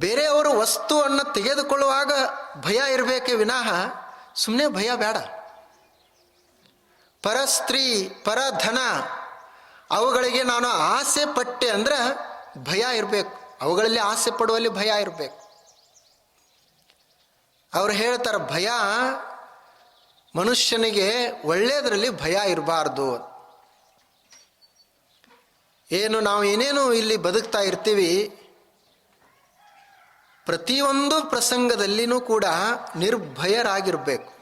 ಬೇರೆಯವರು ವಸ್ತುವನ್ನು ತೆಗೆದುಕೊಳ್ಳುವಾಗ ಭಯ ಇರಬೇಕೇ ವಿನಃ ಸುಮ್ಮನೆ ಭಯ ಬೇಡ. ಪರ ಸ್ತ್ರೀ ಪರ ಧನ ಅವುಗಳಿಗೆ ನಾನು ಆಸೆ ಪಟ್ಟೆ ಅಂದ್ರೆ ಭಯ ಇರಬೇಕು. ಅವುಗಳಲ್ಲಿ ಆಸೆ ಪಡುವಲ್ಲಿ ಭಯ ಇರಬೇಕು. ಅವ್ರು ಹೇಳ್ತಾರೆ, ಭಯ ಮನುಷ್ಯನಿಗೆ ಒಳ್ಳೆಯದರಲ್ಲಿ ಭಯ ಇರಬಾರ್ದು. ಏನು ನಾವು ಏನೇನು ಇಲ್ಲಿ ಬದುಕ್ತಾ ಇರ್ತೀವಿ ಪ್ರತಿಯೊಂದು ಪ್ರಸಂಗದಲ್ಲಿನೂ ಕೂಡ ನಿರ್ಭಯರಾಗಿರಬೇಕು.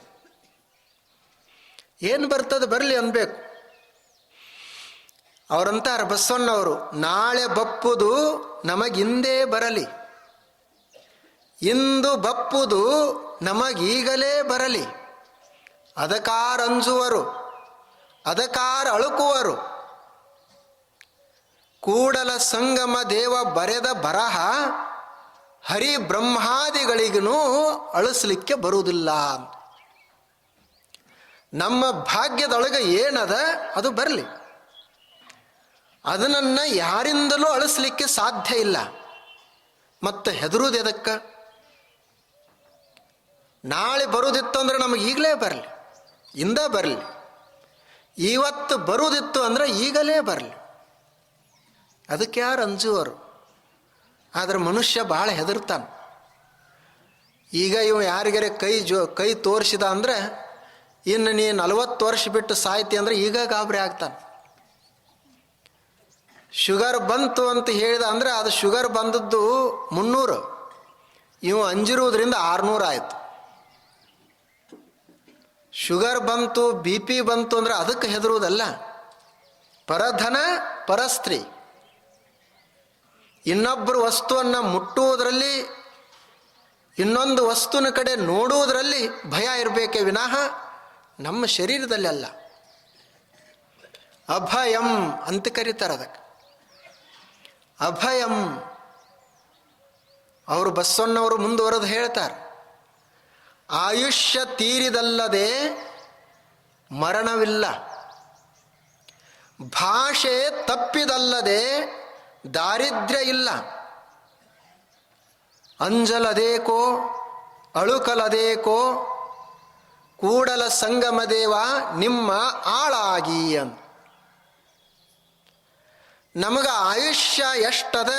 ಏನು ಬರ್ತದೆ ಬರಲಿ ಅನ್ಬೇಕು. ಅವರಂತಾರ ಬಸವಣ್ಣವರು, ನಾಳೆ ಬಪ್ಪುದು ನಮಗಿಂದೇ ಬರಲಿ. ಇಂದು ಬಪ್ಪುದು ನಮಗೀಗಲೇ ಬರಲಿ. ಅದಕಾರ ಅಂಜುವರು, ಅದಕಾರ ಅಳುಕುವರು. ಕೂಡಲ ಸಂಗಮ ದೇವ ಬರೆದ ಬರಹ ಹರಿ ಬ್ರಹ್ಮಾದಿಗಳಿಗೂ ಅಳಿಸ್ಲಿಕ್ಕೆ ಬರುವುದಿಲ್ಲ. ನಮ್ಮ ಭಾಗ್ಯದೊಳಗೆ ಏನದ ಅದು ಬರಲಿ. ಅದನ್ನು ಯಾರಿಂದಲೂ ಅಳಿಸ್ಲಿಕ್ಕೆ ಸಾಧ್ಯ ಇಲ್ಲ. ಮತ್ತೆ ಹೆದರುವುದು ಎದಕ್ಕೆ? ನಾಳೆ ಬರುವುದಿತ್ತು ಅಂದ್ರೆ ನಮಗೆ ಈಗಲೇ ಬರಲಿ. ಇಂದ ಬರಲಿ. ಇವತ್ತು ಬರುವುದಿತ್ತು ಅಂದ್ರೆ ಈಗಲೇ ಬರಲಿ. ಅದಕ್ಕೆ ಯಾರು ಅಂಜುವರು? ಆದರೆ ಮನುಷ್ಯ ಭಾಳ ಹೆದರ್ತಾನೆ. ಈಗ ಇವ ಯಾರಿಗಾರೆ ಕೈ ಜೋ, ಕೈ ತೋರಿಸಿದ ಅಂದರೆ ಇನ್ನು ನೀ ನಲವತ್ತು ವರ್ಷ ಬಿಟ್ಟು ಸಾಯ್ತಿ ಅಂದ್ರೆ ಈಗ ಗಾಬರಿ ಆಗ್ತಾನೆ. ಶುಗರ್ ಬಂತು ಅಂತ ಹೇಳಿದ ಅಂದರೆ ಅದು ಶುಗರ್ ಬಂದದ್ದು ಮುನ್ನೂರು. ಇವು ಅಂಜಿರುವುದರಿಂದ ಆರುನೂರು ಆಯಿತು. ಶುಗರ್ ಬಂತು, ಬಿ ಪಿ ಬಂತು ಅಂದ್ರೆ ಅದಕ್ಕೆ ಹೆದರುವುದಲ್ಲ. ಪರಧನ, ಪರಸ್ತ್ರೀ. ಇನ್ನೊಬ್ಬರು ವಸ್ತುವನ್ನು ಮುಟ್ಟುವುದರಲ್ಲಿ, ಇನ್ನೊಂದು ವಸ್ತುವಿನ ಕಡೆ ನೋಡುವುದರಲ್ಲಿ ಭಯ ಇರಬೇಕೇ ವಿನಃ ನಮ್ಮ ಶರೀರದಲ್ಲಿ ಅಲ್ಲ. ಅಭಯಂ ಅಂತ ಕರೀತಾರೆ ಅದಕ್ಕೆ. ಅಭಯಂ, ಅವರು ಬಸವಣ್ಣವರು ಮುಂದುವರೆದು ಹೇಳ್ತಾರೆ. ಆಯುಷ್ಯ ತೀರಿದಲ್ಲದೆ ಮರಣವಿಲ್ಲ. ಭಾಷೆ ತಪ್ಪಿದಲ್ಲದೆ ದಾರಿದ್ರ್ಯ ಇಲ್ಲ. ಅಂಜಲದೇಕೋ, ಅಳುಕಲದೇಕೋ, ಕೂಡಲ ಸಂಗಮ ದೇವ ನಿಮ್ಮ ಆಳಾಗಿ ಅಂತ ನಮಗೆ ಆಯುಷ್ಯ ಎಷ್ಟದ,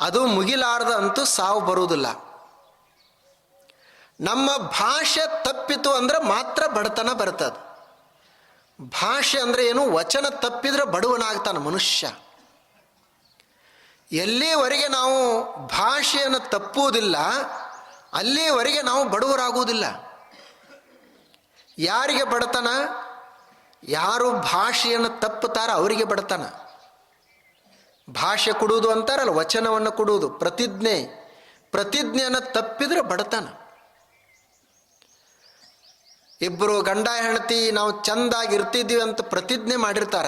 ಅದು ಮುಗಿಲಾರ್ದ ಅಂತೂ ಸಾವು ಬರುವುದಿಲ್ಲ. ನಮ್ಮ ಭಾಷೆ ತಪ್ಪಿತು ಅಂದ್ರೆ ಮಾತ್ರ ಬಡತನ ಬರ್ತದೆ. ಭಾಷೆ ಅಂದ್ರೆ ಏನು, ವಚನ ತಪ್ಪಿದ್ರೆ ಬಡವನಾಗ್ತಾನೆ ಮನುಷ್ಯ. ಎಲ್ಲಿವರೆಗೆ ನಾವು ಭಾಷೆಯನ್ನು ತಪ್ಪುವುದಿಲ್ಲ, ಅಲ್ಲಿವರೆಗೆ ನಾವು ಬಡವರಾಗುವುದಿಲ್ಲ. ಯಾರಿಗೆ ಬಡತನ? ಯಾರು ಭಾಷೆಯನ್ನು ತಪ್ಪುತ್ತಾರ ಅವರಿಗೆ ಬಡತನ. ಭಾಷೆ ಕೊಡುವುದು ಅಂತಾರಲ್ಲ, ವಚನವನ್ನು ಕೊಡುವುದು, ಪ್ರತಿಜ್ಞೆ. ಪ್ರತಿಜ್ಞೆಯನ್ನು ತಪ್ಪಿದ್ರೆ ಬಡತನ. ಇಬ್ಬರು ಗಂಡ ಹೆಂಡತಿ ನಾವು ಚಂದಾಗಿ ಇರ್ತಿದ್ದೀವಿ ಅಂತ ಪ್ರತಿಜ್ಞೆ ಮಾಡಿರ್ತಾರ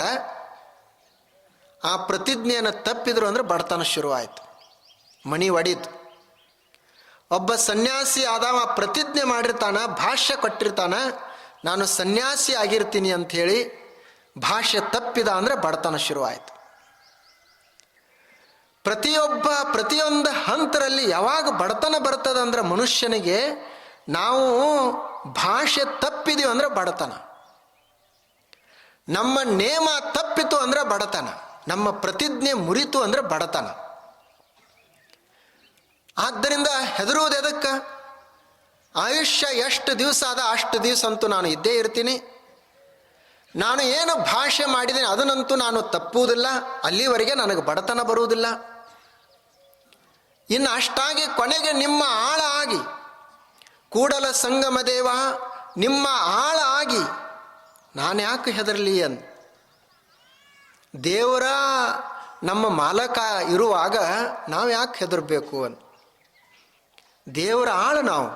ಆ ಪ್ರತಿಜ್ಞೆಯನ್ನು ತಪ್ಪಿದ್ರು ಅಂದ್ರೆ ಬಡತನ ಶುರುವಾಯಿತು. ಮಣಿ ಒಡೀತು. ಒಬ್ಬ ಸನ್ಯಾಸಿ ಆದವ ಪ್ರತಿಜ್ಞೆ ಮಾಡಿರ್ತಾನ, ಭಾಷ್ಯ ಕೊಟ್ಟಿರ್ತಾನ, ನಾನು ಸನ್ಯಾಸಿ ಆಗಿರ್ತೀನಿ ಅಂಥೇಳಿ ಭಾಷೆ ತಪ್ಪಿದ ಅಂದರೆ ಬಡತನ ಶುರುವಾಯಿತು. ಪ್ರತಿಯೊಬ್ಬ, ಪ್ರತಿಯೊಂದು ಹಂತರಲ್ಲಿ ಯಾವಾಗ ಬಡತನ ಬರ್ತದೆ ಅಂದ್ರೆ ಮನುಷ್ಯನಿಗೆ ನಾವು ಭಾಷೆ ತಪ್ಪಿದೀವಿ ಅಂದ್ರೆ ಬಡತನ. ನಮ್ಮ ನೇಮ ತಪ್ಪಿತು ಅಂದ್ರೆ ಬಡತನ. ನಮ್ಮ ಪ್ರತಿಜ್ಞೆ ಮುರಿತು ಅಂದ್ರೆ ಬಡತನ. ಆದ್ದರಿಂದ ಹೆದರುವುದು ಎದಕ್ಕೆ? ಆಯುಷ್ಯ ಎಷ್ಟು ದಿವಸ ಅದ ಅಷ್ಟು ದಿವಸ ಅಂತೂ ನಾನು ಇದ್ದೇ ಇರ್ತೀನಿ. ನಾನು ಏನು ಭಾಷೆ ಮಾಡಿದ್ದೀನಿ ಅದನ್ನಂತೂ ನಾನು ತಪ್ಪುವುದಿಲ್ಲ. ಅಲ್ಲಿವರೆಗೆ ನನಗೆ ಬಡತನ ಬರುವುದಿಲ್ಲ. ಇನ್ನು ಅಷ್ಟಾಗಿ ಕೊನೆಗೆ ನಿಮ್ಮ ಆಳ ಆಗಿ, ಕೂಡಲ ಸಂಗಮ ದೇವ, ನಿಮ್ಮ ಆಳ ಆಗಿ ನಾನು ಯಾಕೆ ಹೆದರಲಿ ಅಂತ. ದೇವರ ನಮ್ಮ ಮಾಲಕ ಇರುವಾಗ ನಾವು ಯಾಕೆ ಹೆದರಬೇಕು ಅಂತ ದೇವರ ಆಳು ನಾವು.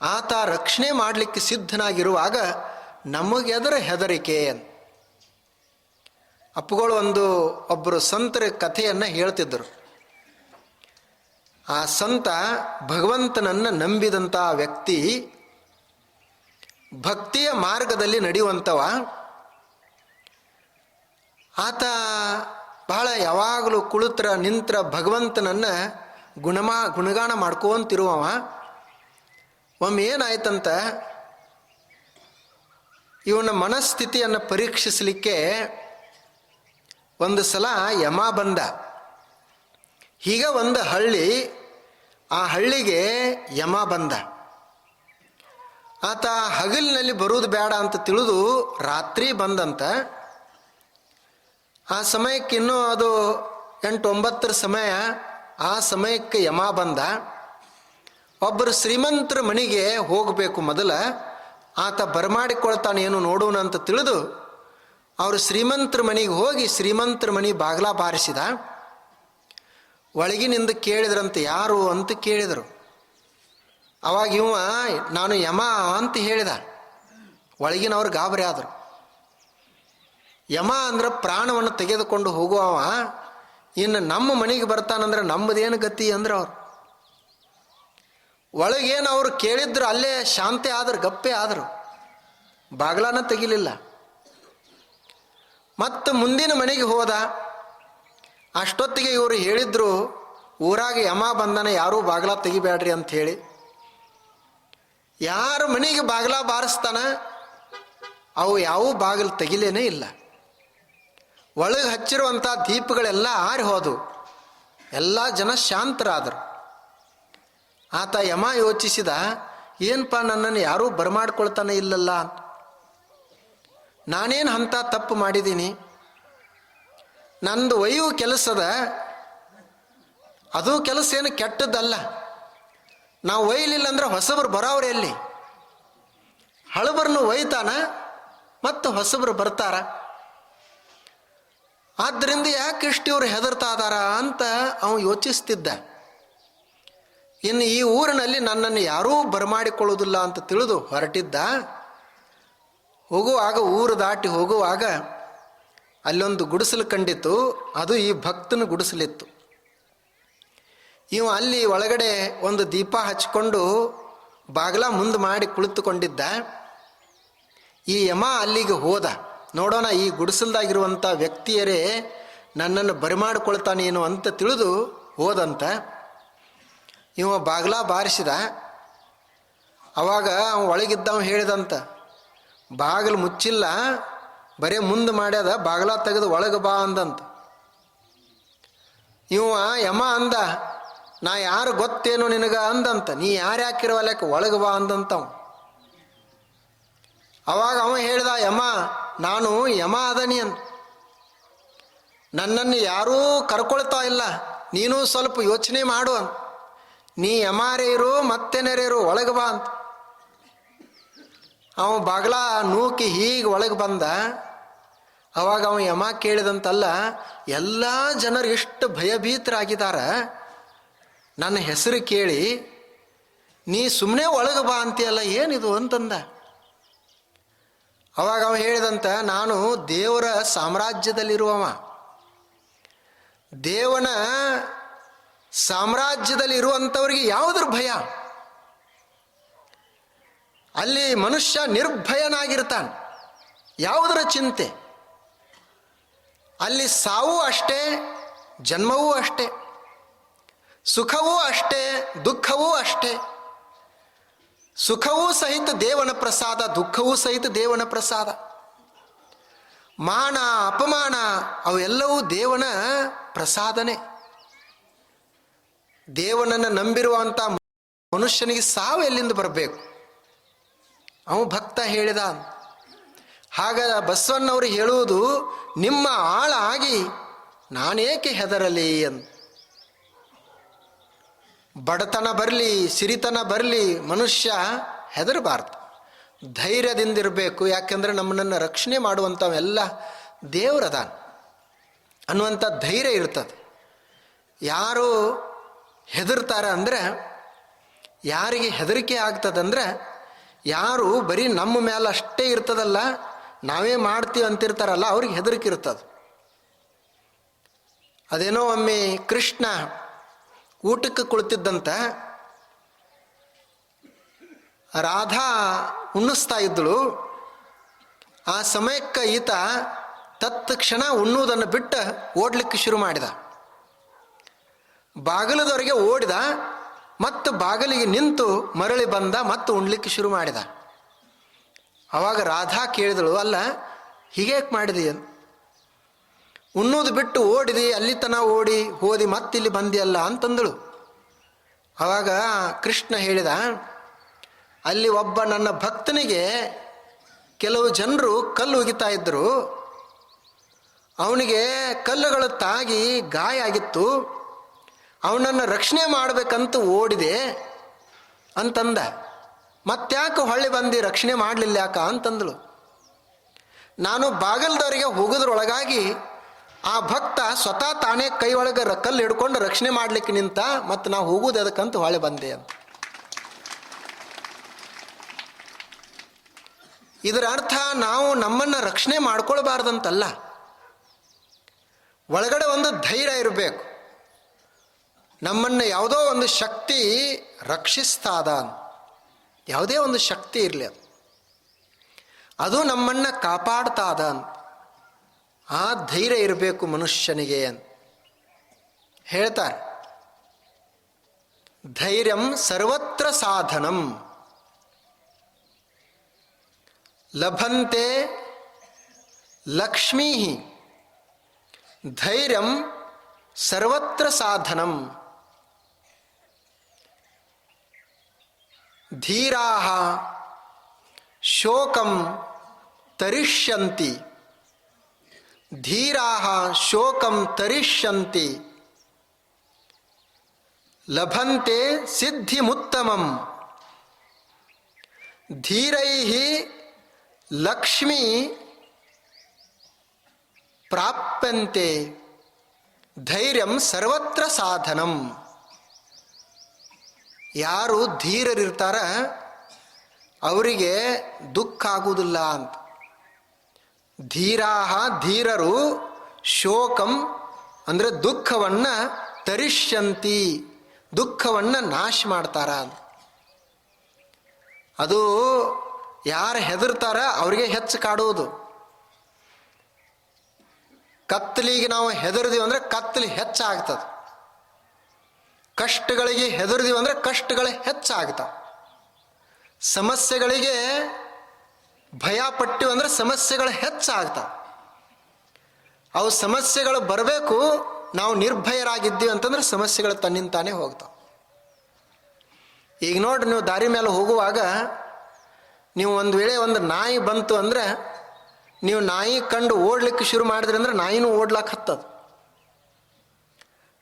ಆತ ರಕ್ಷಣೆ ಮಾಡಲಿಕ್ಕೆ ಸಿದ್ಧನಾಗಿರುವಾಗ ನಮಗೆದರ ಹೆದರಿಕೆ ಅಂತ ಅಪ್ಪುಗಳು ಒಂದು ಒಬ್ಬರು ಸಂತರ ಕಥೆಯನ್ನು ಹೇಳ್ತಿದ್ದರು ಆ ಸಂತ ಭಗವಂತನನ್ನು ನಂಬಿದಂಥ ವ್ಯಕ್ತಿ ಭಕ್ತಿಯ ಮಾರ್ಗದಲ್ಲಿ ನಡೆಯುವಂಥವ ಆತ ಬಹಳ ಯಾವಾಗಲೂ ಕುಳಿತ್ರ ನಿಂತ್ರ ಭಗವಂತನನ್ನು ಗುಣಮಾ ಗುಣಗಾನ ಮಾಡ್ಕೊಂತಿರುವವ ಒಮ್ಮೆ ಏನಾಯ್ತಂತ, ಇವನ ಮನಸ್ಥಿತಿಯನ್ನು ಪರೀಕ್ಷಿಸಲಿಕ್ಕೆ ಒಂದು ಸಲ ಯಮ ಬಂದ. ಹೀಗ ಒಂದು ಹಳ್ಳಿ, ಆ ಹಳ್ಳಿಗೆ ಯಮ ಬಂದ. ಆತ ಹಗಲಿನಲ್ಲಿ ಬರುವುದು ಬೇಡ ಅಂತ ತಿಳಿದು ರಾತ್ರಿ ಬಂದಂತ. ಆ ಸಮಯಕ್ಕೆ ಇನ್ನೂ ಅದು ಎಂಟು ಒಂಬತ್ತರ ಸಮಯ, ಆ ಸಮಯಕ್ಕೆ ಯಮ ಬಂದ. ಒಬ್ಬರು ಶ್ರೀಮಂತರ ಮನೆಗೆ ಹೋಗಬೇಕು ಮೊದಲ. ಆತ ಬರಮಾಡಿಕೊಳ್ತಾನೆ, ಏನು ನೋಡೋಣ ಅಂತ ತಿಳಿದು ಅವರು ಶ್ರೀಮಂತರ ಮನೆಗೆ ಹೋಗಿ ಶ್ರೀಮಂತರ ಮನೆ ಬಾಗಿಲ ಬಾರಿಸಿದ. ಒಳಗಿನಿಂದ ಕೇಳಿದ್ರಂತೆ, ಯಾರು ಅಂತ ಕೇಳಿದರು. ಅವಾಗ ಇವ, ನಾನು ಯಮ ಅಂತ ಹೇಳಿದ. ಒಳಗಿನವ್ರು ಗಾಬರಿ ಆದರು. ಯಮ ಅಂದ್ರೆ ಪ್ರಾಣವನ್ನು ತೆಗೆದುಕೊಂಡು ಹೋಗುವವ, ಇನ್ನು ನಮ್ಮ ಮನೆಗೆ ಬರ್ತಾನಂದ್ರೆ ನಮ್ಮದೇನು ಗತಿ ಅಂದ್ರೆ ಅವ್ರು. ಒಳಗೇನು ಅವರು ಕೇಳಿದ್ರು ಅಲ್ಲೇ ಶಾಂತಿ ಆದ್ರು, ಗಪ್ಪೆ ಆದರು. ಬಾಗ್ಲಾನ ತೆಗಿಲಿಲ್ಲ. ಮತ್ತು ಮುಂದಿನ ಮನೆಗೆ ಹೋದ, ಅಷ್ಟೊತ್ತಿಗೆ ಇವರು ಹೇಳಿದ್ರು, ಊರಾಗ ಯಮ ಬಂದನ ಯಾರೂ ಬಾಗ್ಲ ತೆಗಿಬೇಡ್ರಿ ಅಂತ ಹೇಳಿ. ಯಾರ ಮನೆಗೆ ಬಾಗ್ಲ ಬಾರಿಸ್ತಾನ, ಅವು ಯಾವ ಬಾಗಿಲು ತೆಗಿಲೇನೇ ಇಲ್ಲ. ಒಳಗೆ ಹಚ್ಚಿರುವಂಥ ದೀಪಗಳೆಲ್ಲ ಆರಿ ಹೋದವು. ಎಲ್ಲ ಜನ ಶಾಂತರಾದರು. ಆತ ಯಮ ಯೋಚಿಸಿದ ಏನಪ್ಪ ನನ್ನನ್ನು ಯಾರೂ ಬರಮಾಡ್ಕೊಳ್ತಾನೆ ಇಲ್ಲಲ್ಲ? ನಾನೇನು ಅಂಥ ತಪ್ಪು ಮಾಡಿದ್ದೀನಿ ನಂದು ಒಯ್ಯುವ ಕೆಲಸದ, ಅದು ಕೆಲಸ ಏನು ಕೆಟ್ಟದ್ದಲ್ಲ. ನಾವು ಒಯ್ಯಲಿಲ್ಲ ಅಂದ್ರೆ ಹೊಸಬ್ರು ಬರೋವ್ರೆ ಎಲ್ಲಿ? ಹಳಬರ್ನು ಒಯ್ತಾನ, ಮತ್ತು ಹೊಸಬ್ರು ಬರ್ತಾರ. ಆದ್ದರಿಂದ ಯಾಕೆ ಇಷ್ಟು ಇವ್ರು ಹೆದರ್ತಾ ಇದಾರ ಅಂತ ಅವನು ಯೋಚಿಸ್ತಿದ್ದ. ಇನ್ನು ಈ ಊರಿನಲ್ಲಿ ನನ್ನನ್ನು ಯಾರೂ ಬರಮಾಡಿಕೊಳ್ಳುವುದಿಲ್ಲ ಅಂತ ತಿಳಿದು ಹೊರಟಿದ್ದ. ಹೋಗುವಾಗ ಊರು ದಾಟಿ ಹೋಗುವಾಗ ಅಲ್ಲೊಂದು ಗುಡಿಸಲು ಕಂಡಿತ್ತು ಅದು ಈ ಭಕ್ತನ ಗುಡಿಸಲಿತ್ತು. ಇವ ಅಲ್ಲಿ ಒಳಗಡೆ ಒಂದು ದೀಪ ಹಚ್ಕೊಂಡು ಬಾಗಿಲ ಮುಂದೆ ಮಾಡಿ ಕುಳಿತುಕೊಂಡಿದ್ದ. ಈ ಯಮ ಅಲ್ಲಿಗೆ ಹೋದ. ನೋಡೋಣ, ಈ ಗುಡಿಸಲ್ದಾಗಿರುವಂಥ ವ್ಯಕ್ತಿಯರೇ ನನ್ನನ್ನು ಬರಿಮಾಡಿಕೊಳ್ತಾನೇನು ಅಂತ ತಿಳಿದು ಹೋದಂತ ಇವ ಬಾಗ್ಲ ಬಾರಿಸಿದ. ಅವಾಗ ಅವ ಒಳಗಿದ್ದವ ಹೇಳಿದಂತ, ಬಾಗಿಲು ಮುಚ್ಚಿಲ್ಲ, ಬರೀ ಮುಂದೆ ಮಾಡ್ಯದ, ಬಾಗ್ಲ ತೆಗೆದು ಒಳಗೆ ಬಾ ಅಂದಂತ. ಇವ ಯಮ ಅಂದ, ನಾ ಯಾರು ಗೊತ್ತೇನು ನಿನಗ? ಅಂದಂತ, ನೀ ಯಾರು ಲೆಕ್ಕ ಒಳಗೆ ಬಾ ಅಂದಂತವ ಅವಾಗ ಅವ ಹೇಳ್ದ, ಯಮ, ನಾನು ಯಮ ಅದನಿ ಅಂತ ನನ್ನನ್ನು ಯಾರೂ ಕರ್ಕೊಳ್ತಾ ಇಲ್ಲ. ನೀನು ಸ್ವಲ್ಪ ಯೋಚನೆ ಮಾಡು ಅಂತ ನೀ ಯಮಾರೇ ಇರು ಮತ್ತೆ ಇರು ಒಳಗೆ ಬಾ ಅಂತ ಅವ ಬಾಗ್ಲ ನೂಕಿ ಹೀಗೆ ಒಳಗೆ ಬಂದ. ಅವಾಗ ಅವ ಯಮ ಕೇಳಿದಂತಲ್ಲ, ಎಲ್ಲ ಜನರು ಎಷ್ಟು ಭಯಭೀತರಾಗಿದ್ದಾರ ನನ್ನ ಹೆಸರು ಕೇಳಿ, ನೀ ಸುಮ್ಮನೆ ಒಳಗೆ ಬಾ ಅಂತೀಯಲ್ಲ, ಏನಿದು? ಅಂತಂದ. ಅವಾಗ ಅವ ಹೇಳಿದಂತ, ನಾನು ದೇವರ ಸಾಮ್ರಾಜ್ಯದಲ್ಲಿರುವವ. ದೇವನ ಸಾಮ್ರಾಜ್ಯದಲ್ಲಿ ಇರುವಂಥವ್ರಿಗೆ ಯಾವುದ್ರ ಭಯ? ಅಲ್ಲಿ ಮನುಷ್ಯ ನಿರ್ಭಯನಾಗಿರ್ತಾನೆ. ಯಾವುದರ ಚಿಂತೆ? ಅಲ್ಲಿ ಸಾವು ಅಷ್ಟೇ, ಜನ್ಮವೂ ಅಷ್ಟೇ, ಸುಖವೂ ಅಷ್ಟೇ, ದುಃಖವೂ ಅಷ್ಟೇ. ಸುಖವೂ ಸಹಿತ ದೇವನ ಪ್ರಸಾದ, ದುಃಖವೂ ಸಹಿತ ದೇವನ ಪ್ರಸಾದ. ಮಾನ, ಅಪಮಾನ, ಅವೆಲ್ಲವೂ ದೇವನ ಪ್ರಸಾದನೆ. ದೇವನನ್ನು ನಂಬಿರುವಂಥ ಮನುಷ್ಯನಿಗೆ ಸಾವು ಎಲ್ಲಿಂದ ಬರಬೇಕು? ಅವ ಭಕ್ತ ಹೇಳಿದ. ಹಾಗ ಬಸವಣ್ಣವರು ಹೇಳುವುದು, ನಿಮ್ಮ ಆಳಾಗಿ ನಾನೇಕೆ ಹೆದರಲಿ ಅಂತ. ಬಡತನ ಬರಲಿ, ಸಿರಿತನ ಬರಲಿ, ಮನುಷ್ಯ ಹೆದರಬಾರ್ದು. ಧೈರ್ಯದಿಂದಿರಬೇಕು, ಯಾಕೆಂದರೆ ನಮ್ಮನ್ನು ರಕ್ಷಣೆ ಮಾಡುವಂಥವೆಲ್ಲ ದೇವರದಾನ ಅನ್ನುವಂಥ ಧೈರ್ಯ ಇರ್ತದೆ. ಯಾರು ಹೆದರ್ತಾರೆ ಅಂದ್ರೆ, ಯಾರಿಗೆ ಹೆದರಿಕೆ ಆಗ್ತದಂದ್ರೆ, ಯಾರು ಬರೀ ನಮ್ಮ ಮೇಲೆ ಅಷ್ಟೇ ಇರ್ತದಲ್ಲ, ನಾವೇ ಮಾಡ್ತೀವಿ ಅಂತಿರ್ತಾರಲ್ಲ, ಅವ್ರಿಗೆ ಹೆದರಿಕೆ ಇರ್ತದೆ. ಅದೇನೋ ಒಮ್ಮೆ ಕೃಷ್ಣ ಊಟಕ್ಕೆ ಕುಳಿತಿದ್ದಂತ ರಾಧಾ ಉಣ್ಣಿಸ್ತಾ ಇದ್ದಳು. ಆ ಸಮಯಕ್ಕೆ ಈತ ತತ್ಕ್ಷಣ ಉಣ್ಣುವುದನ್ನು ಬಿಟ್ಟು ಓಡ್ಲಿಕ್ಕೆ ಶುರು ಮಾಡಿದ. ಬಾಗಿಲದವರೆಗೆ ಓಡಿದ ಮತ್ತು ಬಾಗಿಲಿಗೆ ನಿಂತು ಮರಳಿ ಬಂದ ಮತ್ತು ಉಣ್ಲಿಕ್ಕೆ ಶುರು ಮಾಡಿದ. ಅವಾಗ ರಾಧಾ ಕೇಳಿದಳು, ಅಲ್ಲ ಹೀಗೇಕೆ ಮಾಡಿದೆಯನ್ನು ಉಣ್ಣೋದು ಬಿಟ್ಟು ಓಡಿದಿ ಅಲ್ಲಿ ತನ ಓಡಿ ಹೋದಿ, ಮತ್ತಿಲ್ಲಿ ಬಂದಿಯಲ್ಲ ಅಂತಂದಳು. ಅವಾಗ ಕೃಷ್ಣ ಹೇಳಿದ, ಅಲ್ಲಿ ಒಬ್ಬ ನನ್ನ ಭಕ್ತನಿಗೆ ಕೆಲವು ಜನರು ಕಲ್ಲು ಉಗಿತಾ ಇದ್ದರು. ಅವನಿಗೆ ಕಲ್ಲುಗಳು ತಾಗಿ ಗಾಯ ಆಗಿತ್ತು. ಅವನನ್ನು ರಕ್ಷಣೆ ಮಾಡಬೇಕಂತ ಓಡಿದೆ ಅಂತಂದ. ಮತ್ತ್ಯಾಕೆ ಹೊಳ್ಳಿ ಬಂದು ರಕ್ಷಣೆ ಮಾಡಲಿಲ್ಲ ಯಾಕ ಅಂತಂದಳು. ನಾನು ಬಾಗಲ್ದವರಿಗೆ ಹೋಗೋದ್ರೊಳಗಾಗಿ ಆ ಭಕ್ತ ಸ್ವತಃ ತಾನೇ ಕೈ ಒಳಗೆ ಕಲ್ಲು ಹಿಡ್ಕೊಂಡು ರಕ್ಷಣೆ ಮಾಡ್ಲಿಕ್ಕೆ ನಿಂತ, ಮತ್ತು ನಾವು ಹೋಗುವುದು ಅದಕ್ಕಂತ ಹೊಳೆ ಬಂದೆ ಅಂತ ಇದರ ಅರ್ಥ ನಾವು ನಮ್ಮನ್ನು ರಕ್ಷಣೆ ಮಾಡ್ಕೊಳ್ಬಾರ್ದಂತಲ್ಲ ಒಳಗಡೆ ಒಂದು ಧೈರ್ಯ ಇರಬೇಕು ನಮ್ಮನ್ನು ಯಾವುದೋ ಒಂದು ಶಕ್ತಿ ರಕ್ಷಿಸ್ತಾದ. ಯಾವುದೇ ಒಂದು ಶಕ್ತಿ ಇರಲಿ ಅದು ನಮ್ಮನ್ನು ಕಾಪಾಡ್ತಾದ. ಆ ಧೈರ್ಯ ಇರಬೇಕು ಮನುಷ್ಯನಿಗೆ ಅಂತ. ಹೇಳ್ತಾರೆ. ಧೈರ್ಯಂ ಸರ್ವತ್ರ ಸಾಧನಂ. ಲಭಂತೆ ಲಕ್ಷ್ಮೀ ಧೈರ್ಯಂ ಸರ್ವತ್ರ ಸಾಧನಂ. ಧೀರಾ ಶೋಕಂ ತರಿಷ್ಯಂತಿ. ಧೀರಾ ಶೋಕಂ ತರಿಷ್ಯಂತಿ ಲಭಂತೆ ಸಿದ್ಧಿಮುತ್ತಮಂ. ಧೀರೈ ಲಕ್ಷ್ಮಿ ಪ್ರಾಪ್ಯಂತೆ ಧೈರ್ಯಂ ಸರ್ವತ್ರ ಸಾಧನಂ. ಯಾರು ಧೀರರಿರ್ತಾರ, ಅವರಿಗೆ ದುಃಖ ಆಗುವುದಿಲ್ಲ ಅಂತ. ಧೀರಾಹ ಧೀರರು ಶೋಕಂ ಅಂದರೆ ದುಃಖವನ್ನು ತರಿಷ್ಯಂತಿ, ದುಃಖವನ್ನು ನಾಶ ಮಾಡ್ತಾರ ಅದು ಯಾರು ಹೆದರ್ತಾರ ಅವರಿಗೆ ಹೆಚ್ಚು ಕಾಡುವುದು. ಕತ್ತಲಿಗೆ ನಾವು ಹೆದರ್ದೀವಿ ಅಂದರೆ ಕತ್ತಲಿ ಹೆಚ್ಚಾಗ್ತದೆ. ಕಷ್ಟಗಳಿಗೆ ಹೆದರ್ದೀವಿ ಅಂದರೆ ಕಷ್ಟಗಳು ಹೆಚ್ಚಾಗ್ತವೆ. ಸಮಸ್ಯೆಗಳಿಗೆ ಭಯ ಅಂದ್ರೆ ಸಮಸ್ಯೆಗಳು ಹೆಚ್ಚಾಗ್ತಾವೆ. ಅವು ಸಮಸ್ಯೆಗಳು ಬರಬೇಕು, ನಾವು ನಿರ್ಭಯರಾಗಿದ್ದೀವಿ ಅಂತಂದ್ರೆ ಸಮಸ್ಯೆಗಳು ತನ್ನಿಂತಾನೇ ಹೋಗ್ತಾವೆ. ಈಗ ನೋಡ್ರಿ ನೀವು ದಾರಿ ಮೇಲೆ ಹೋಗುವಾಗ ನೀವು ಒಂದು ವೇಳೆ ಒಂದು ನಾಯಿ ಬಂತು ಅಂದ್ರೆ ನೀವು ನಾಯಿ ಕಂಡು ಓಡ್ಲಿಕ್ಕೆ ಶುರು ಮಾಡಿದ್ರಿ ಅಂದ್ರೆ ನಾಯಿನೂ ಓಡ್ಲಾಕ್ ಹತ್ತದ.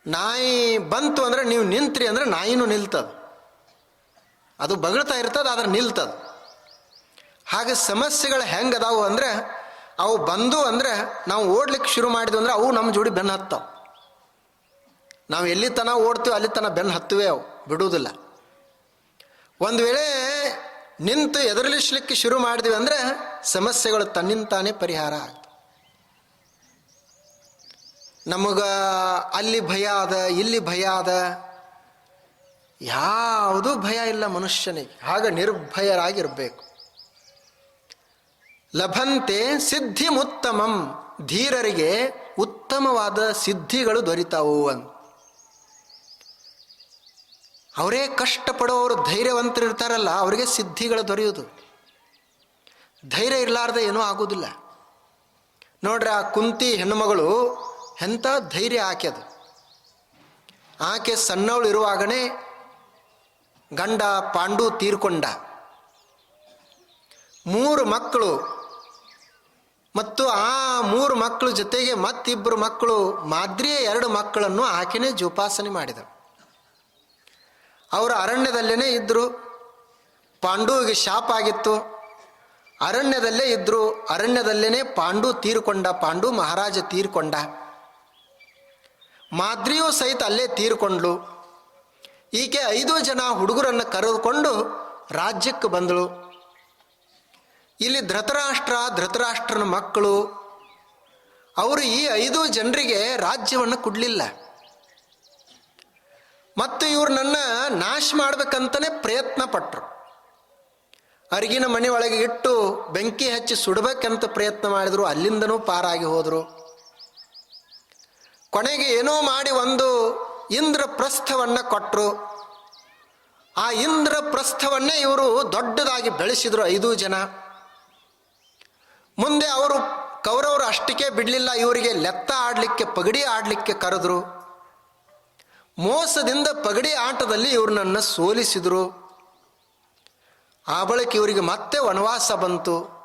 ನಾಯಿ ಬಂತು ಅಂದ್ರೆ ನೀವು ನಿಂತ್ರಿ ಅಂದ್ರೆ ನಾಯಿನೂ ನಿಲ್ತದ. ಅದು ಬಗಳ್ತಾ ಇರ್ತದ, ಆದ್ರೆ ನಿಲ್ತದ. ಹಾಗೆ ಸಮಸ್ಯೆಗಳು ಹೆಂಗೆ ಅದಾವು ಅಂದ್ರೆ, ಅವು ಬಂದು ಅಂದ್ರೆ ನಾವು ಓಡ್ಲಿಕ್ಕೆ ಶುರು ಮಾಡಿದ್ವಿ ಅಂದ್ರೆ ಅವು ನಮ್ಮ ಜೋಡಿ ಬೆನ್ನು ಹತ್ತಾವೆ. ನಾವು ಎಲ್ಲಿ ತನ ಓಡ್ತೀವಿ ಅಲ್ಲಿ ತನ ಬೆನ್ನು ಹತ್ತುವೆ ಅವು, ಬಿಡುವುದಿಲ್ಲ. ಒಂದು ವೇಳೆ ನಿಂತು ಎದುರಿಸ್ಲಿಕ್ಕೆ ಶುರು ಮಾಡಿದ್ವಿ ಅಂದ್ರೆ ಸಮಸ್ಯೆಗಳು ತನ್ನಿಂತಾನೇ ಪರಿಹಾರ ಆಗ್ತವೆ ನಮಗ ಅಲ್ಲಿ ಭಯ ಅದ ಇಲ್ಲಿ ಭಯ ಅದ ಯಾವುದೂ ಭಯ ಇಲ್ಲ ಮನುಷ್ಯನಿಗೆ. ಹಾಗೆ ನಿರ್ಭಯರಾಗಿರ್ಬೇಕು. ಲಭಂತೆ ಸಿದ್ಧಿಮುತ್ತಮಂ, ಧೀರರಿಗೆ ಉತ್ತಮವಾದ ಸಿದ್ಧಿಗಳು ದೊರಿತಾವು ಅಂತ ಅವರೇ ಕಷ್ಟಪಡೋರು ಧೈರ್ಯವಂತರಿರ್ತಾರಲ್ಲ, ಅವರಿಗೆ ಸಿದ್ಧಿಗಳು ದೊರೆಯುವುದು ಧೈರ್ಯ ಇರಲಾರ್ದೆ ಏನೂ ಆಗೋದಿಲ್ಲ. ನೋಡ್ರಿ, ಆ ಕುಂತಿ ಹೆಣ್ಣುಮಗಳು ಎಂಥ ಧೈರ್ಯ ಆಕೆದು ಆಕೆ ಸಣ್ಣವಳು ಇರುವಾಗನೇ ಗಂಡ ಪಾಂಡು ತೀರ್ಕೊಂಡ. ಮೂರು ಮಕ್ಕಳು ಮತ್ತು ಆ ಮೂರು ಮಕ್ಕಳು ಜೊತೆಗೆ ಮತ್ತಿಬ್ಬರು ಮಕ್ಕಳು ಮಾದ್ರಿಯ ಎರಡು ಮಕ್ಕಳನ್ನು ಆಕೆನೇ ಜೋಪಾಸನೆ ಮಾಡಿದರು. ಅವರು ಅರಣ್ಯದಲ್ಲೇ ಇದ್ದರು ಪಾಂಡುವಿಗೆ ಶಾಪ ಆಗಿತ್ತು. ಅರಣ್ಯದಲ್ಲೇ ಇದ್ದರು ಅರಣ್ಯದಲ್ಲೇ ಪಾಂಡು ತೀರ್ಕೊಂಡ, ಪಾಂಡು ಮಹಾರಾಜ ತೀರ್ಕೊಂಡ. ಮಾದ್ರಿಯೂ ಸಹಿತ ಅಲ್ಲೇ ತೀರ್ಕೊಂಡ್ಲು. ಈಕೆ ಐದು ಜನ ಹುಡುಗರನ್ನು ಕರೆದುಕೊಂಡು ರಾಜ್ಯಕ್ಕೆ ಬಂದಳು. ಇಲ್ಲಿ ಧೃತರಾಷ್ಟ್ರ, ಧೃತರಾಷ್ಟ್ರನ ಮಕ್ಕಳು. ಅವರು ಈ ಐದು ಜನರಿಗೆ ರಾಜ್ಯವನ್ನು ಕೊಡಲಿಲ್ಲ. ಮತ್ತು ಇವ್ರು ನನ್ನ ನಾಶ ಮಾಡಬೇಕಂತಲೇ ಪ್ರಯತ್ನ ಪಟ್ಟರು ಅರಿಗಿನ ಮನೆ ಒಳಗೆ ಇಟ್ಟು ಬೆಂಕಿ ಹಚ್ಚಿ ಸುಡಬೇಕಂತ ಪ್ರಯತ್ನ ಮಾಡಿದ್ರು. ಅಲ್ಲಿಂದನೂ ಪಾರಾಗಿ ಹೋದರು. ಕೊನೆಗೆ ಏನೋ ಮಾಡಿ ಒಂದು ಇಂದ್ರಪ್ರಸ್ಥವನ್ನು ಕೊಟ್ಟರು ಆ ಇಂದ್ರಪ್ರಸ್ಥವನ್ನೇ ಇವರು ದೊಡ್ಡದಾಗಿ ಬೆಳೆಸಿದರು ಐದು ಜನ. ಮುಂದೆ ಅವರು ಕೌರವರು ಅಷ್ಟಕ್ಕೆ ಬಿಡಲಿಲ್ಲ, ಇವರಿಗೆ ಲೆತ್ತ ಆಡಲಿಕ್ಕೆ, ಪಗಡಿ ಆಡಲಿಕ್ಕೆ ಕರೆದ್ರು. ಮೋಸದಿಂದ ಪಗಡಿ ಆಟದಲ್ಲಿ ಇವ್ರನ್ನ ಸೋಲಿಸಿದರು. ಆ ಬಳಿಕ ಇವರಿಗೆ ಮತ್ತೆ ವನವಾಸ ಬಂತು.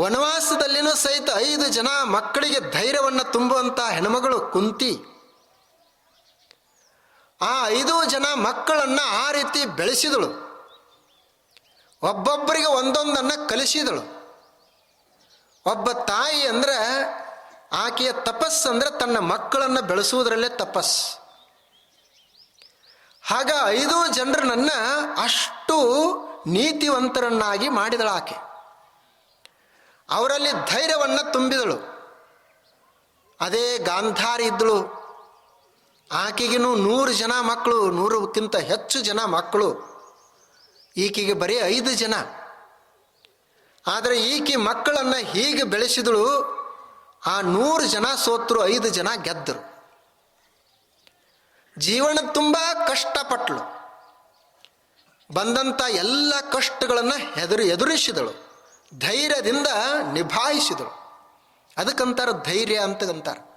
ವನವಾಸದಲ್ಲಿನೂ ಸಹಿತ ಐದು ಜನ ಮಕ್ಕಳಿಗೆ ಧೈರ್ಯವನ್ನು ತುಂಬುವಂಥ ಹೆಣ್ಮಗಳು ಕುಂತಿ. ಆ ಐದು ಜನ ಮಕ್ಕಳನ್ನ ಆ ರೀತಿ ಬೆಳೆಸಿದಳು. ಒಬ್ಬೊಬ್ಬರಿಗೆ ಒಂದೊಂದನ್ನು ಕಲಿಸಿದಳು. ಒಬ್ಬ ತಾಯಿ ಅಂದ್ರೆ ಆಕೆಯ ತಪಸ್ ಅಂದ್ರೆ ತನ್ನ ಮಕ್ಕಳನ್ನು ಬೆಳೆಸುವುದರಲ್ಲೇ ತಪಸ್ ಆಗ ಐದು ಜನರನ್ನ ಅಷ್ಟು ನೀತಿವಂತರನ್ನಾಗಿ ಮಾಡಿದಳು ಆಕೆ. ಅವರಲ್ಲಿ ಧೈರ್ಯವನ್ನು ತುಂಬಿದಳು. ಅದೇ ಗಾಂಧಾರಿ ಇದ್ದಳು. ಆಕೆಗಿನೂ ನೂರು ಜನ ಮಕ್ಕಳು, ನೂರಕ್ಕಿಂತ ಹೆಚ್ಚು ಜನ ಮಕ್ಕಳು. ಈಕೆಗೆ ಬರೀ ಐದು ಜನ. ಆದರೆ ಈಕೆ ಮಕ್ಕಳನ್ನು ಹೀಗೆ ಬೆಳೆಸಿದಳು. ಆ ನೂರು ಜನ ಸೋತರು, ಐದು ಜನ ಗೆದ್ದರು. ಜೀವನ ತುಂಬ ಕಷ್ಟಪಟ್ಟಳು ಬಂದಂಥ ಎಲ್ಲ ಕಷ್ಟಗಳನ್ನು ಎದುರು ಎದುರಿಸಿದಳು. ಧೈರ್ಯದಿಂದ ನಿಭಾಯಿಸಿದಳು. ಅದಕ್ಕಂತಾರೆ ಧೈರ್ಯ ಅಂತಕ್ಕಂತಾರೆ.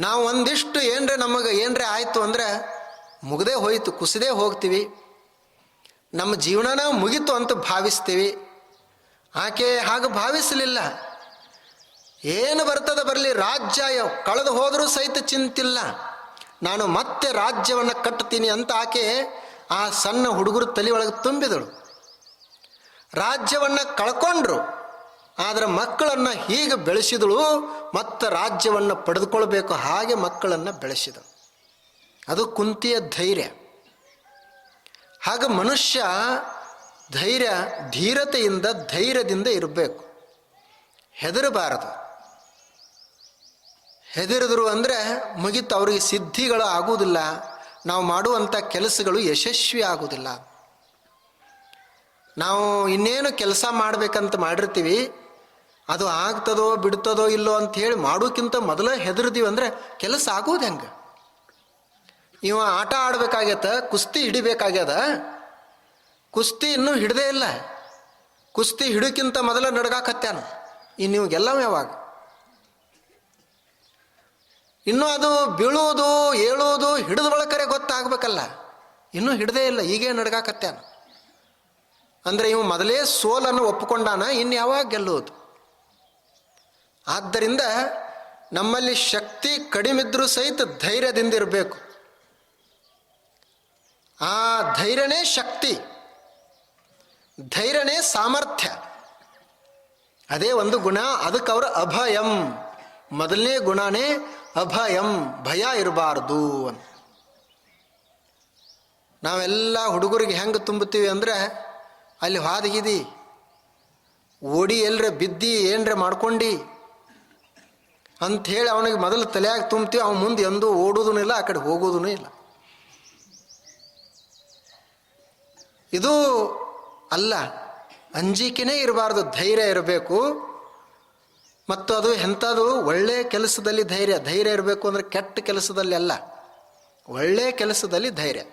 ನಾವು ಒಂದಿಷ್ಟು ಏನರೆ ನಮಗೆ ಏನರೆ ಆಯಿತು ಅಂದರೆ ಮುಗದೇ ಹೋಯಿತು, ಕುಸಿದೇ ಹೋಗ್ತೀವಿ. ನಮ್ಮ ಜೀವನನ ಮುಗಿತು ಅಂತ ಭಾವಿಸ್ತೀವಿ. ಆಕೆ ಹಾಗೆ ಭಾವಿಸಲಿಲ್ಲ. ಏನು ಬರ್ತದ ಬರಲಿ ರಾಜ್ಯ ಕಳೆದು ಹೋದರೂ ಸಹಿತ ಚಿಂತಿಲ್ಲ. ನಾನು ಮತ್ತೆ ರಾಜ್ಯವನ್ನು ಕಟ್ಟುತ್ತೀನಿ ಅಂತ ಆಕೆ ಆ ಸಣ್ಣ ಹುಡುಗರು ತಲೆ ಒಳಗೆ ತುಂಬಿದಳು. ರಾಜ್ಯವನ್ನು ಕಳ್ಕೊಂಡ್ರು, ಆದರೆ ಮಕ್ಕಳನ್ನು ಹೀಗೆ ಬೆಳೆಸಿದಳು, ಮತ್ತು ರಾಜ್ಯವನ್ನು ಪಡೆದುಕೊಳ್ಬೇಕು ಹಾಗೆ ಮಕ್ಕಳನ್ನು ಬೆಳೆಸಿದಳು. ಅದು ಕುಂತಿಯ ಧೈರ್ಯ. ಹಾಗೆ ಮನುಷ್ಯ ಧೈರ್ಯ, ಧೀರತೆಯಿಂದ ಧೈರ್ಯದಿಂದ ಇರಬೇಕು. ಹೆದರಬಾರದು. ಹೆದರಿದ್ರು ಅಂದರೆ ಮುಗಿತು ಅವರಿಗೆ ಸಿದ್ಧಿಗಳು ಆಗುವುದಿಲ್ಲ. ನಾವು ಮಾಡುವಂಥ ಕೆಲಸಗಳು ಯಶಸ್ವಿ ಆಗುವುದಿಲ್ಲ. ನಾವು ಇನ್ನೇನು ಕೆಲಸ ಮಾಡಬೇಕಂತ ಮಾಡಿರ್ತೀವಿ. ಅದು ಆಗ್ತದೋ ಬಿಡ್ತದೋ ಇಲ್ಲೋ ಅಂತ ಹೇಳಿ ಮಾಡೋಕ್ಕಿಂತ ಮೊದಲೇ ಹೆದರ್ದೀವಿ ಅಂದರೆ ಕೆಲಸ ಆಗೋದು ಹೆಂಗೆ? ಇವ ಆಟ ಆಡ್ಬೇಕಾಗ್ಯತ ಕುಸ್ತಿ ಹಿಡಿಬೇಕಾಗ್ಯದ? ಕುಸ್ತಿ ಇನ್ನೂ ಹಿಡದೇ ಇಲ್ಲ. ಕುಸ್ತಿ ಹಿಡಕ್ಕಿಂತ ಮೊದಲ ನಡ್ಗಾಕತ್ಯಾನ. ಇನ್ನು ಇವಾಗೆಲ್ಲವ ಯಾವಾಗ? ಇನ್ನು ಅದು ಬೀಳುವುದು ಏಳುವುದು ಹಿಡಿದ ಬಳಕರೆ ಗೊತ್ತಾಗಬೇಕಲ್ಲ. ಇನ್ನೂ ಹಿಡದೇ ಇಲ್ಲ ಈಗೇ ನಡ್ಗಾಕತ್ಯಾನ. ಅಂದರೆ ಇವು ಮೊದಲೇ ಸೋಲನ್ನು ಒಪ್ಪಿಕೊಂಡಾನ ಇನ್ನು ಯಾವಾಗ ಗೆಲ್ಲೋದು ಆದ್ದರಿಂದ ನಮ್ಮಲ್ಲಿ ಶಕ್ತಿ ಕಡಿಮಿದ್ರೂ ಸಹಿತ ಧೈರ್ಯದಿಂದ ಇರಬೇಕು. ಆ ಧೈರ್ಯನೇ ಶಕ್ತಿ. ಧೈರ್ಯನೇ ಸಾಮರ್ಥ್ಯ. ಅದೇ ಒಂದು ಗುಣ, ಅದಕ್ಕೆ ಅವರು ಅಭಯಂ. ಮೊದಲನೇ ಗುಣನೇ ಅಭಯಂ, ಭಯ ಇರಬಾರ್ದು ಅಂತ. ನಾವೆಲ್ಲ ಹುಡುಗರಿಗೆ ಹೆಂಗೆ ತುಂಬುತ್ತೀವಿ ಅಂದರೆ, ಅಲ್ಲಿ ಹಾದಗಿದಿ, ಓಡಿ ಎಲ್ರ ಬಿದ್ದಿ, ಏನರ ಮಾಡ್ಕೊಂಡು ಅಂಥೇಳಿ ಅವನಿಗೆ ಮೊದಲು ತಲೆಯಾಗಿ ತುಂಬ್ತೀವಿ ಅವನು ಮುಂದೆ ಎಂದೂ ಓಡೋದೂ ಇಲ್ಲ, ಆ ಕಡೆ ಹೋಗೋದೂ ಇಲ್ಲ. ಇದು ಅಲ್ಲ, ಅಂಜಿಕೆನೇ ಇರಬಾರ್ದು, ಧೈರ್ಯ ಇರಬೇಕು. ಮತ್ತು ಅದು ಎಂಥದ್ದು ಒಳ್ಳೆ ಕೆಲಸದಲ್ಲಿ ಧೈರ್ಯ. ಧೈರ್ಯ ಇರಬೇಕು ಅಂದರೆ ಕೆಟ್ಟ ಕೆಲಸದಲ್ಲಿ ಅಲ್ಲ. ಒಳ್ಳೆ ಕೆಲಸದಲ್ಲಿ ಧೈರ್ಯ.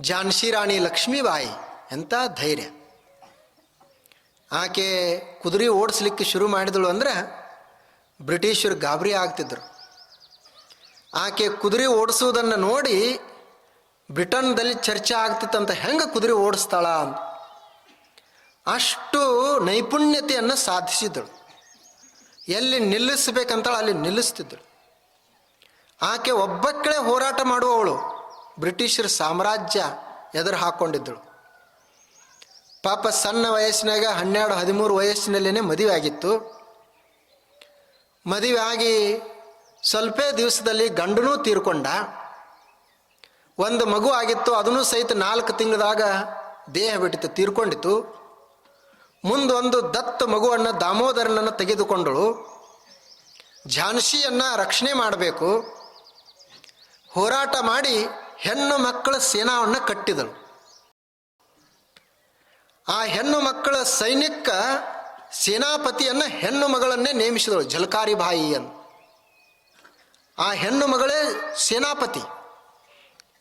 ಝಾನ್ಸಿ ರಾಣಿ ಲಕ್ಷ್ಮೀಬಾಯಿ, ಎಂಥ ಧೈರ್ಯ. ಆಕೆ ಕುದುರೆ ಓಡಿಸ್ಲಿಕ್ಕೆ ಶುರು ಮಾಡಿದಳು ಅಂದ್ರೆ ಬ್ರಿಟಿಷರು ಗಾಬರಿ ಆಗ್ತಿದ್ರು. ಆಕೆ ಕುದುರೆ ಓಡಿಸುವುದನ್ನು ನೋಡಿ ಬ್ರಿಟನ್ದಲ್ಲಿ ಚರ್ಚೆ ಆಗ್ತಿತ್ತಂತ ಹೆಂಗೆ ಕುದುರೆ ಓಡಿಸ್ತಾಳ ಅಂತ. ಅಷ್ಟು ನೈಪುಣ್ಯತೆಯನ್ನು ಸಾಧಿಸಿದಳು ಎಲ್ಲಿ ನಿಲ್ಲಿಸಬೇಕಂತಾಳೆ ಅಲ್ಲಿ ನಿಲ್ಲಿಸ್ತಿದ್ದಳು ಆಕೆ ಒಬ್ಬಕ್ಕಳೆ ಹೋರಾಟ ಮಾಡುವವಳು. ಬ್ರಿಟಿಷರ ಸಾಮ್ರಾಜ್ಯ ಎದುರು ಹಾಕ್ಕೊಂಡಿದ್ದಳು ಪಾಪ ಸಣ್ಣ ವಯಸ್ಸಿನಾಗ ಹನ್ನೆರಡು ಹದಿಮೂರು ವಯಸ್ಸಿನಲ್ಲೇ ಮದುವೆ ಆಗಿತ್ತು. ಮದುವೆ ಆಗಿ ಸ್ವಲ್ಪ ದಿವಸದಲ್ಲಿ ಗಂಡನೂ ತೀರ್ಕೊಂಡ. ಒಂದು ಮಗು ಆಗಿತ್ತು, ಅದನ್ನು ಸಹಿತ ನಾಲ್ಕು ತಿಂಗಳದಾಗ ದೇಹ ಬಿಟ್ಟಿತ್ತು ತೀರ್ಕೊಂಡಿತು ಮುಂದೊಂದು ದತ್ತ ಮಗುವನ್ನು ದಾಮೋದರನನ್ನು ತೆಗೆದುಕೊಂಡಳು. ಝಾನ್ಸಿಯನ್ನು ರಕ್ಷಣೆ ಮಾಡಬೇಕು. ಹೋರಾಟ ಮಾಡಿ ಹೆಣ್ಣು ಮಕ್ಕಳ ಸೇನಾವನ್ನು ಕಟ್ಟಿದಳು. ಆ ಹೆಣ್ಣು ಮಕ್ಕಳ ಸೈನಿಕ ಸೇನಾಪತಿಯನ್ನು ಹೆಣ್ಣು ಮಗಳನ್ನೇ ನೇಮಿಸಿದಳು ಝಲ್ಕಾರಿ ಬಾಯಿ ಅಂತ ಆ ಹೆಣ್ಣು ಮಗಳೇ ಸೇನಾಪತಿ.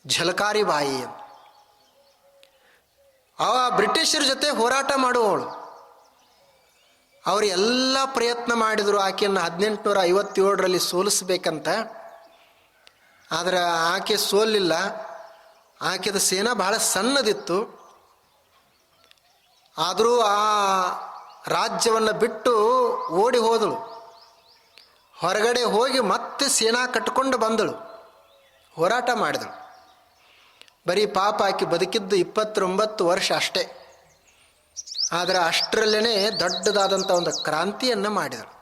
ಝಲಕಾರಿ ಬಾಯಿ. ಅವ ಬ್ರಿಟಿಷರ ಜೊತೆ ಹೋರಾಟ ಮಾಡುವವಳು. ಅವರು ಎಲ್ಲ ಪ್ರಯತ್ನ ಮಾಡಿದರು ಆಕೆಯನ್ನು ಹದಿನೆಂಟುನೂರ ಐವತ್ತೇಳರಲ್ಲಿ ಸೋಲಿಸ್ಬೇಕಂತ. ಆದರೆ ಆಕೆ ಸೋಲಿಲ್ಲ. ಆಕೆದ ಸೇನಾ ಬಹಳ ಸಣ್ಣದಿತ್ತು. ಆದರೂ ಆ ರಾಜ್ಯವನ್ನು ಬಿಟ್ಟು ಓಡಿ ಹೋದಳು. ಹೊರಗಡೆ ಹೋಗಿ ಮತ್ತೆ ಸೇನಾ ಕಟ್ಕೊಂಡು ಬಂದಳು. ಹೋರಾಟ ಮಾಡಿದಳು. ಬರೀ ಪಾಪ ಆಕಿ ಬದುಕಿದ್ದು ಇಪ್ಪತ್ತೊಂಬತ್ತು ವರ್ಷ ಅಷ್ಟೇ. ಆದರೆ ಅಷ್ಟರಲ್ಲೇ ದೊಡ್ಡದಾದಂಥ ಒಂದು ಕ್ರಾಂತಿಯನ್ನು ಮಾಡಿದರು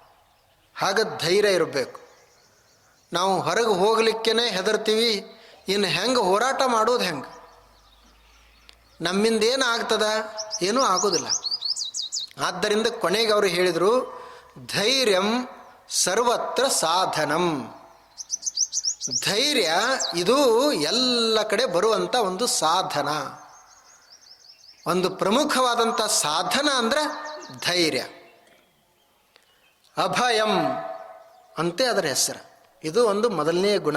ಹಾಗೆ ಧೈರ್ಯ ಇರಬೇಕು. ನಾವು ಹೊರಗೆ ಹೋಗ್ಲಿಕ್ಕೇ ಹೆದರ್ತೀವಿ, ಇನ್ನು ಹೆಂಗೆ ಹೋರಾಟ ಮಾಡೋದು ಹೆಂಗೆ? ನಮ್ಮಿಂದ ಏನು ಆಗ್ತದ? ಏನೂ ಆಗೋದಿಲ್ಲ. ಆದ್ದರಿಂದ ಕೊನೆಗೆ ಅವರು ಹೇಳಿದರು, ಧೈರ್ಯಂ ಸರ್ವತ್ರ ಸಾಧನಂ. ಧೈರ್ಯ, ಇದು ಎಲ್ಲ ಕಡೆ ಬರುವಂಥ ಒಂದು ಸಾಧನ. ಒಂದು ಪ್ರಮುಖವಾದಂಥ ಸಾಧನ ಅಂದ್ರೆ ಧೈರ್ಯ. ಅಭಯಂ ಅಂತೆ ಅದರ ಹೆಸರು. ಇದು ಒಂದು ಮೊದಲನೇ ಗುಣ.